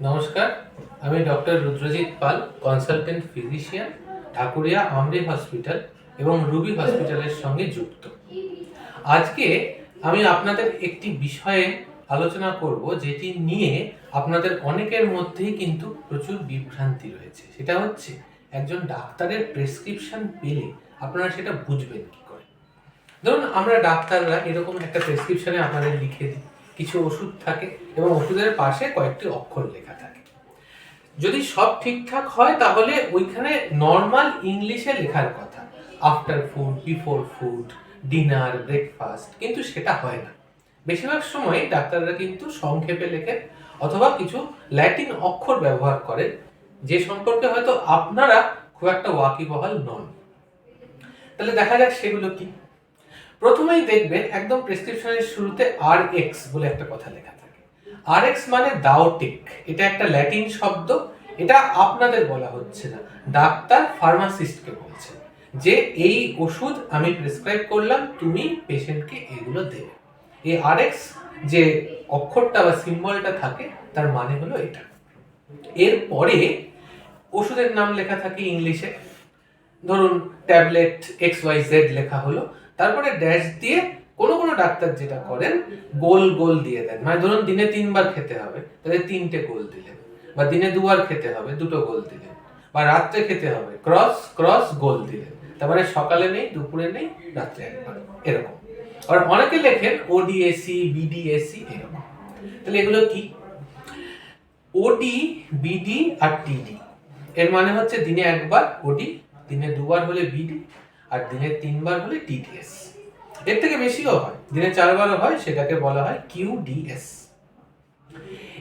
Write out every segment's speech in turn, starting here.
নমস্কার, আমি doctor Rudrajit Pal consultant physician Thakuria AMRI hospital এবং রুবি হসপিটালের সঙ্গে যুক্ত। আজকে আমি আপনাদের একটি বিষয়ে আলোচনা করব, যেটি নিয়ে আপনাদের অনেকের মধ্যেই কিন্তু প্রচুর বিভ্রান্তি রয়েছে। সেটা হচ্ছে, একজন ডাক্তারের প্রেসক্রিপশন পেলে আপনারা সেটা বুঝবেন কি করে? ধরুন, আমরা ডাক্তাররা এরকম একটা প্রেসক্রিপশনে আপনাদের লিখে দিই। কিছু ওষুধ থাকে এবং ওষুধের পাশে কয়েকটি অক্ষর লেখা থাকে। যদি সব ঠিকঠাক হয়, তাহলে ওইখানে নর্মাল ইংলিশে লেখার কথা। After food before food dinner breakfast কিন্তু সেটা হয় না। বেশিরভাগ সময় ডাক্তাররা কিন্তু সংক্ষেপে লেখেন অথবা কিছু ল্যাটিন অক্ষর ব্যবহার করেন, যে সম্পর্কে হয়তো আপনারা খুব একটা ওয়াকিবহাল নন। তাহলে দেখা যাক সেগুলো কি। প্রথমেই দেখবেন একদম প্রেসক্রিপশনের শুরুতে আর এক্স বলে একটা কথা লেখা থাকে। আর এক্স মানে দাওটিক। এটা একটা ল্যাটিন শব্দ। এটা আপনাদের বলা হচ্ছে না। ডাক্তার ফার্মাসিস্টকে বলছে যে, এই ওষুধ আমি প্রেসক্রাইব করলাম, তুমি পেশেন্টকে এগুলো দেবে। এই আর এক্স যে অক্ষরটা বা সিম্বলটা থাকে, তার মানে হলো এটা। এরপরে ওষুধের নাম লেখা থাকে ইংলিশে। ধরুন ট্যাবলেট এক্স ওয়াই জেড লেখা হলো। তারপরে ড্যাশ দিয়ে কোনো কোনো ডাক্তার যেটা করেন, গোল গোল দিয়ে দেন। মানে ধরুন দিনে তিনবার খেতে হবে, তাহলে তিনটে গোল দিলেন। বা দিনে দুবার খেতে হবে, দুটো গোল দিলেন। বা রাত্রে খেতে হবে ক্রস ক্রস গোল দিলেন। তার মানে সকালে নেই, দুপুরে নেই, রাত্রে একবার। এরকম। আর অনেকে লেখেন ওডিএসি বিডিএসি এরকম। তাহলে এগুলো কি? ওডি বিডি আর টিডি এর মানে হচ্ছে দিনে একবার ওডি দিনে দুবার হলে বিডি আর দিনে তিনবার হলে টিডিএস এর থেকে বেশিও হয়। দিনে চারবারও হয়, সেটাকে বলা হয় কিউডিএস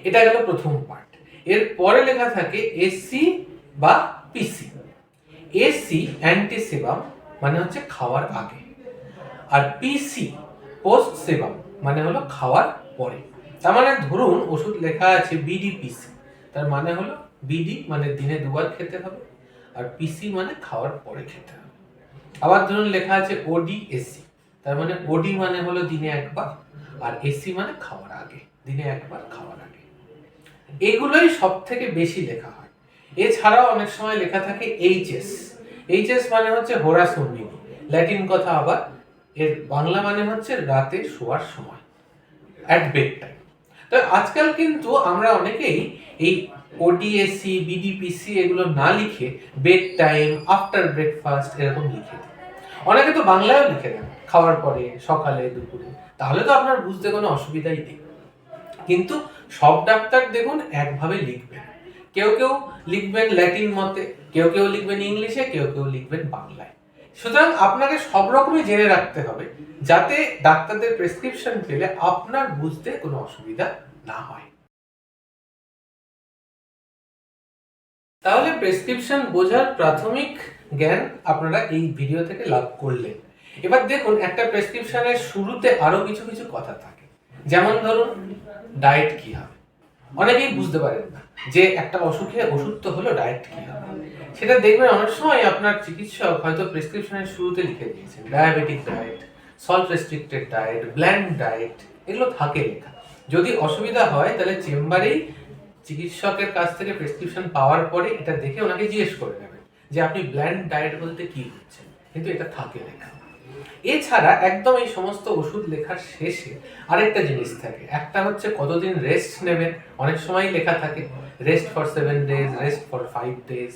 এটা গেল প্রথম পার্ট এর পরে লেখা থাকে এসি বা পিসি এসি অ্যান্টিসেবাম মানে হচ্ছে খাওয়ার আগে। আর পিসি পোস্ট সেবাম মানে হলো খাওয়ার পরে। তার মানে ধরুন ওষুধ লেখা আছে বিডিপিসি তার মানে হলো বিডি মানে দিনে দুবার খেতে হবে। আর পিসি মানে খাওয়ার পরে খেতে হবে। আবার ধরুন লেখা আছে ওডি এসি তার মানে ওডি মানে হলো দিনে একবার, আর এসি মানে খাওয়ার আগে, দিনে একবার খাওয়ার আগে। এগুলোই সব থেকে বেশি লেখা হয়। এছাড়াও অনেক সময় লেখা থাকে এইচএস এইচএস মানে হচ্ছে হোরাস উন্মিনি ল্যাটিন কথা আবার, এর বাংলা মানে হচ্ছে রাতে শোয়ার সময় অ্যাট বেড টাইম তো আজকাল কিন্তু আমরা অনেকেই এই ওডিএসি বিডিপিসি এগুলো না লিখে বেড টাইম আফটার ব্রেকফাস্ট এরকম লিখে দিই অনেকে তো বাংলায়ও লিখে দেন খাওয়ার পরে, সকালে, দুপুরে। তাহলে তো আপনার বুঝতে কোনো অসুবিধাই নেই। কিন্তু সব ডাক্তার দেখুন একভাবে লিখবেন। কেউ কেউ লিখবেন ল্যাটিন মতে, কেউ কেউ লিখবেন ইংলিশে, কেউ কেউ লিখবেন বাংলায়। সুতরাং আপনাকে সব রকমই জেনে রাখতে হবে, যাতে ডাক্তারদের প্রেসক্রিপশন পেলে আপনার বুঝতে কোনো অসুবিধা না হয়। তাহলে প্রেসক্রিপশন বোঝার প্রাথমিক জ্ঞান আপনারা এই ভিডিও থেকে লাভ করলেন। এবার দেখুন, একটা প্রেসক্রিপশনের শুরুতে আরও কিছু কিছু কথা থাকে। যেমন ধরুন ডায়েট কি হবে? অনেকেই বুঝতে পারেন না যে একটা অসুখে ওষুধ তো হলো ডায়েট কি হবে? সেটা দেখবেন অনেক সময় আপনার চিকিৎসক হয়তো প্রেসক্রিপশনের শুরুতে লিখে দিয়েছেন diabetic diet salt restricted diet bland diet এগুলো থাকে লেখা। যদি অসুবিধা হয়, তাহলে চেম্বারেই চিকিৎসকের কাছ থেকে প্রেসক্রিপশন পাওয়ার পরে এটা দেখে ওনাকে জিজ্ঞেস করে নেবেন যে আপনি ব্ল্যান্ড ডায়েট বলতে কি বুঝছেন কিন্তু এটা থাকে লেখা। এছাড়া একদম এই সমস্ত ওষুধ লেখার শেষে আরেকটা জিনিস থাকে। একটা হচ্ছে কতদিন রেস্ট নেবেন? অনেক সময় লেখা থাকে। Rest for seven days rest for five days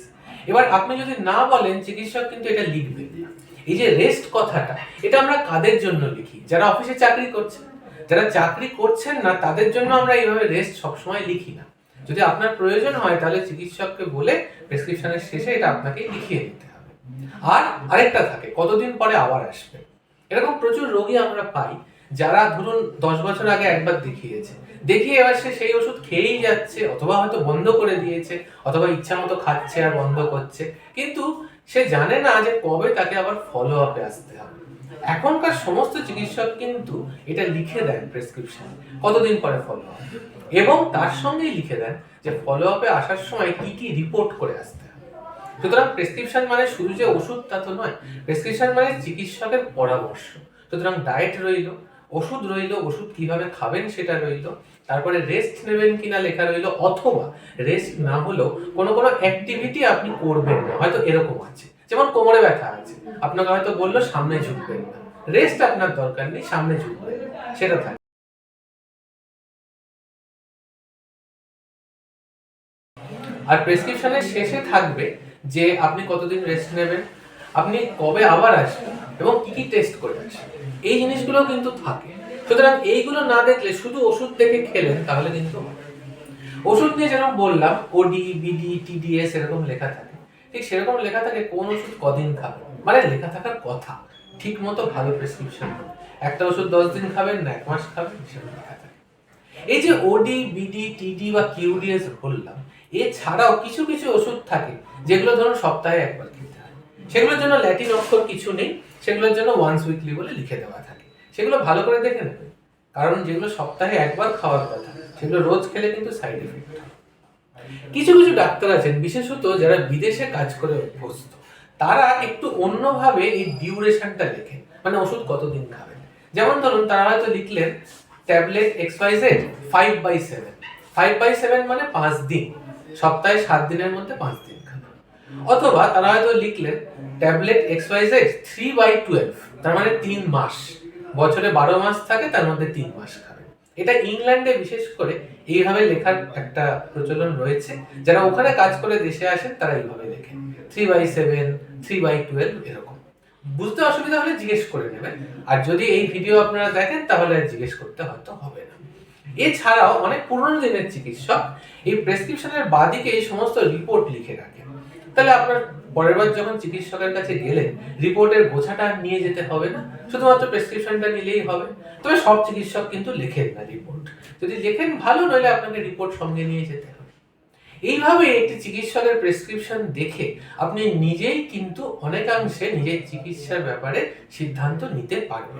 এবার আপনি যদি না বলেন, চিকিৎসক কিন্তু এটা লিখবেন না। এই যে রেস্ট কথাটা, এটা আমরা কাদের জন্য লিখি? যারা অফিসে চাকরি করছেন। যারা চাকরি করছেন না, তাদের জন্য আমরা এইভাবে রেস্ট সবসময় লিখি না। যদি আপনার প্রয়োজন হয়, তাহলে চিকিৎসককে বলে প্রেসক্রিপশনের শেষে এটা আপনাকে লিখিয়ে দিতে হবে। আর আরেকটা থাকে, কতদিন পরে আবার আসবে? এরকম প্রচুর রোগী আমরা পাই, যারা ধরুন দশ বছর আগে একবার দেখিয়েছে। দেখিয়ে এবার সে সেই ওষুধ খেয়েই যাচ্ছে, অথবা হয়তো বন্ধ করে দিয়েছে, অথবা ইচ্ছা মতো খাচ্ছে আর বন্ধ করছে। কিন্তু সে জানে না যে কবে তাকে আবার ফলো আপে আসতে হবে। এখনকার সমস্ত চিকিৎসক কিন্তু এটা লিখে দেন প্রেসক্রিপশন কতদিন পরে ফলো আপ এবং তার সঙ্গেই লিখে দেন যে ফলো আপে আসার সময় কি কি রিপোর্ট করে আসতে সুতরাং প্রেসক্রিপশন মানে শুধু যে ওষুধ, তা তো নয় প্রেসক্রিপশন মানে চিকিৎসকের পরামর্শ। সুতরাং ডায়েট রইল, ওষুধ রইল, ওষুধ কীভাবে খাবেন সেটা রইল, তারপরে রেস্ট নেবেন কিনা লেখা রইল, অথবা রেস্ট না হলেও কোনো কোনো অ্যাক্টিভিটি আপনি করবেন না, হয়তো এরকম আছে। যেমন কোমরে ব্যথা আছে। আপনাকে হয়তো বলল, সামনে ঝুঁকবেন না। রেস্ট আপনার দরকার নেই, সামনে ঝুঁকবেন সেটা থাকে। আর প্রেসক্রিপশনের শেষে থাকবে যে, আপনি কতদিন রেস্ট নেবেন, আপনি কবে আবার আসবেন এবং কি কি টেস্ট করে আসবেন। এই জিনিসগুলো কিন্তু থাকে। সুতরাং এইগুলো না দেখলে শুধু ওষুধ দেখে খেলেন, তাহলে কিন্তু ওষুধ নিয়ে যেরকম বললাম ওডি বিডি টিডিএস এরকম লেখা থাকে। ঠিক সেরকম লেখা থাকে কোন ওষুধ কদিন খাবে? মানে লেখা থাকার কথা। ঠিক মতো ভালো প্রেসক্রিপশন একটা ওষুধ দশ দিন খাবেন না, এক মাস খাবেন, সেরকম লেখা থাকে। এই যে ওডি বিডি টিডি বা কিউডিএস বললাম, এছাড়াও কিছু কিছু ওষুধ থাকে, যেগুলো ধরুন সপ্তাহে একবার খেতে হয়। সেগুলোর জন্য ল্যাটিন অক্ষর কিছু নেই, সেগুলোর জন্য ওয়ান্স উইকলি বলে লিখে দেওয়া থাকে। সেগুলো ভালো করে দেখে নেবে কারণ যেগুলো সপ্তাহে একবার খাওয়ার কথা, সেগুলো রোজ খেলে কিন্তু সাইড এফেক্ট হয়। কিছু কিছু ডাক্তার আছেন, বিশেষত যারা বিদেশে কাজ করে অভ্যস্ত। তারা একটু অন্যভাবে এই ডিউরেশনটা লেখেন মানে ওষুধ কতদিন খাবেন? যেমন ধরুন, তারা হয়তো লিখলেন tablet X Y Z five by seven five by seven মানে পাঁচ দিন। সপ্তাহে সাত দিনের মধ্যে পাঁচ দিন অথবা তারা হয়তো লিখলেন tablet X Y Z three by twelve তার মানে তিন মাস। বছরে বারো মাস থাকে, তার মধ্যে তিন মাস খাবেন। এটা ইংল্যান্ডে বিশেষ করে এইভাবে লেখার একটা প্রচলন রয়েছে। যারা ওখানে কাজ করে দেশে আসেন, তারা এইভাবে লেখেন three by seven three by twelve এরকম। বুঝতে অসুবিধা হলে জিজ্ঞেস করে নেবেন। আর যদি এই ভিডিও আপনারা দেখেন, তাহলে জিজ্ঞেস করতে হয়তো হবে না। এছাড়াও অনেক পুরনো দিনের চিকিৎসক এই প্রেসক্রিপশনের বাদিকে এই সমস্ত রিপোর্ট লিখে রাখেন। তাহলে আপনার পরের বার যখন চিকিৎসকের কাছে গেলে রিপোর্টের বোঝাটা নিয়ে যেতে হবে না, শুধুমাত্র প্রেসক্রিপশনটা নিলেই হবে। তবে সব চিকিৎসক কিন্তু লেখেন না রিপোর্ট। যদি লেখেন ভালো, নইলে আপনাকে রিপোর্ট সঙ্গে নিয়ে যেতে হবে। এইভাবে একটি চিকিৎসকের প্রেসক্রিপশন দেখে আপনি নিজেই কিন্তু অনেকাংশে নিজের চিকিৎসার ব্যাপারে সিদ্ধান্ত নিতে পারবেন।